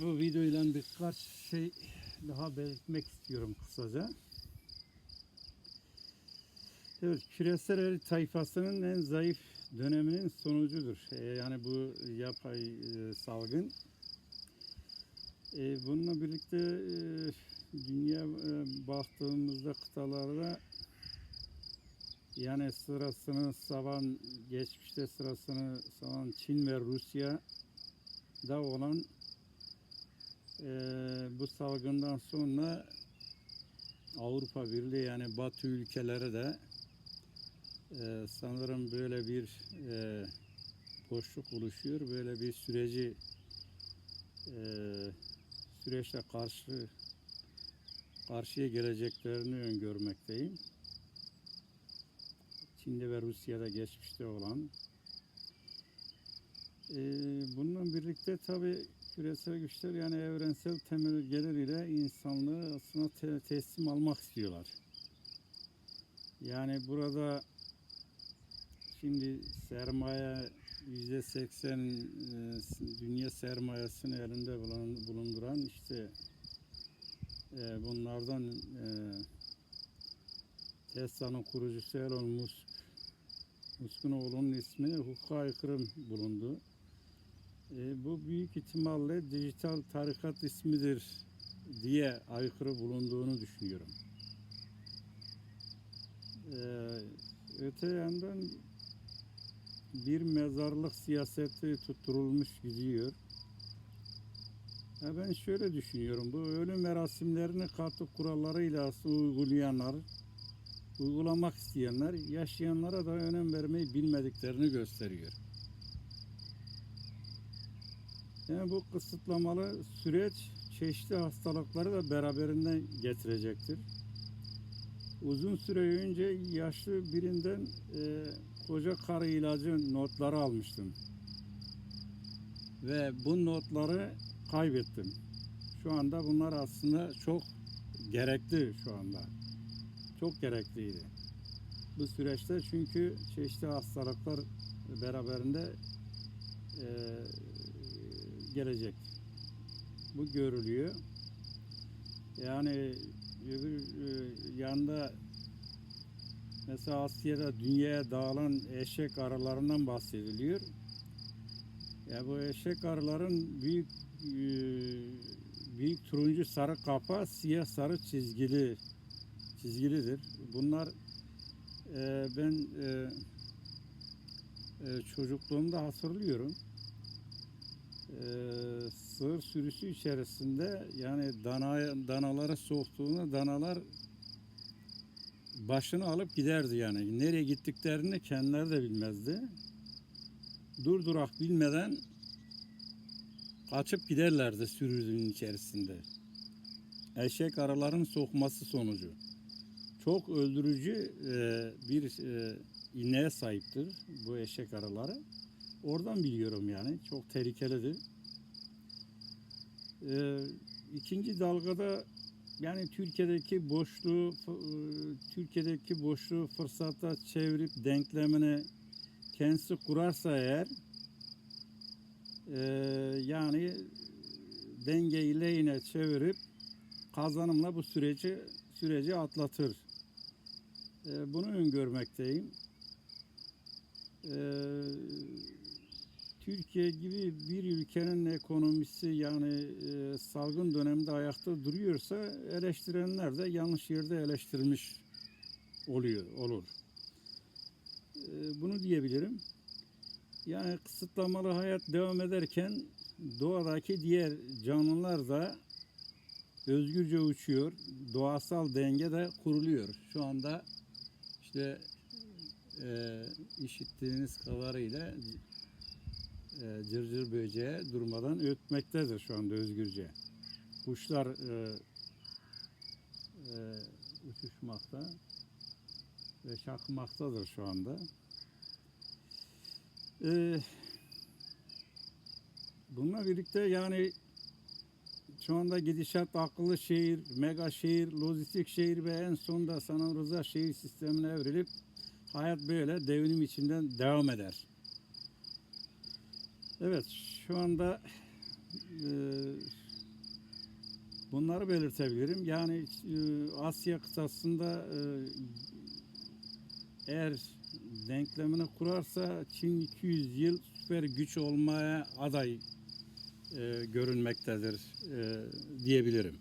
bu videoyla birkaç şey daha belirtmek istiyorum kısaca. Evet, küresel el tayfasının en zayıf döneminin sonucudur. Ee, yani bu yapay e, salgın. Ee, bununla birlikte e, dünya e, baktığımızda kıtalarda yani sırasını savan, geçmişte sırasını savan Çin ve Rusya da olan e, bu salgından sonra Avrupa Birliği yani Batı ülkeleri de e, sanırım böyle bir e, boşluk oluşuyor. Böyle bir süreci e, süreçle karşı karşıya geleceklerini öngörmekteyim. Çin'de ve Rusya'da geçmişte olan. E, bununla birlikte tabi küresel güçler yani evrensel temel gelir ile insanlığı aslında te- teslim almak istiyorlar. Yani burada şimdi sermaye yüzde seksen dünya sermayesini elinde bulun- bulunduran işte e, bunlardan e, Tesla'nın kurucusu Elon Musk Musk'un oğlunun ismi hukuka aykırı bulundu. E, bu büyük ihtimalle dijital tarikat ismidir diye aykırı bulunduğunu düşünüyorum. E, öte yandan bir mezarlık siyaseti tutturulmuş gidiyor. Ya ben şöyle düşünüyorum. Bu ölüm merasimlerini katı kurallarıyla uygulayanlar, uygulamak isteyenler yaşayanlara da önem vermeyi bilmediklerini gösteriyor. Yani bu kısıtlamalı süreç çeşitli hastalıkları da beraberinde getirecektir. Uzun süre önce yaşlı birinden e, koca karı ilacı notları almıştım. Ve bu notları kaybettim. Şu anda bunlar aslında çok gerekli şu anda. Çok gerekliydi. Bu süreçte çünkü çeşitli hastalıklar beraberinde e, gelecek. Bu görülüyor. Yani öbür e, yanda mesela Asya'da dünyaya dağılan eşek arılarından bahsediliyor. Ya bu eşek arıların büyük e, büyük turuncu sarı kafa, siyah sarı çizgili çizgilidir. Bunlar e, ben çocukluğumda hatırlıyorum. E, sığır sürüsü içerisinde yani dana danaları soktuğunda danalar başını alıp giderdi yani. Nereye gittiklerini kendileri de bilmezdi. Durdurak bilmeden kaçıp giderlerdi sürünün içerisinde. Eşek arıların sokması sonucu. Çok öldürücü e, bir e, ineğe sahiptir bu eşek arıları. Oradan biliyorum yani. Çok tehlikelidir. E, ikinci dalgada yani Türkiye'deki boşluğu e, Türkiye'deki boşluğu fırsata çevirip denklemini kendisi kurarsa eğer e, yani dengeyi lehine çevirip kazanımla bu süreci süreci atlatır. E, bunu öngörmekteyim. E, Türkiye gibi bir ülkenin ekonomisi yani e, salgın dönemde ayakta duruyorsa eleştirenler de yanlış yerde eleştirmiş oluyor olur. E, bunu diyebilirim. Yani kısıtlamalı hayat devam ederken doğadaki diğer canlılar da özgürce uçuyor. Doğasal denge de kuruluyor. Şu anda işte e, işittiğiniz kadarıyla e, cırcır böceği durmadan ötmektedir şu anda özgürce. Kuşlar e, e, uçuşmakta ve şakmaktadır şu anda. E, bununla birlikte yani şu anda gidişat akıllı şehir, mega şehir, lojistik şehir ve en sonunda sanal rıza şehir sistemine evrilip hayat böyle devrim içinden devam eder. Evet şu anda e, Bunları belirtebilirim. Yani e, Asya kıtasında e, eğer denklemini kurarsa Çin 200 yıl süper güç olmaya aday e, görünmektedir e, diyebilirim.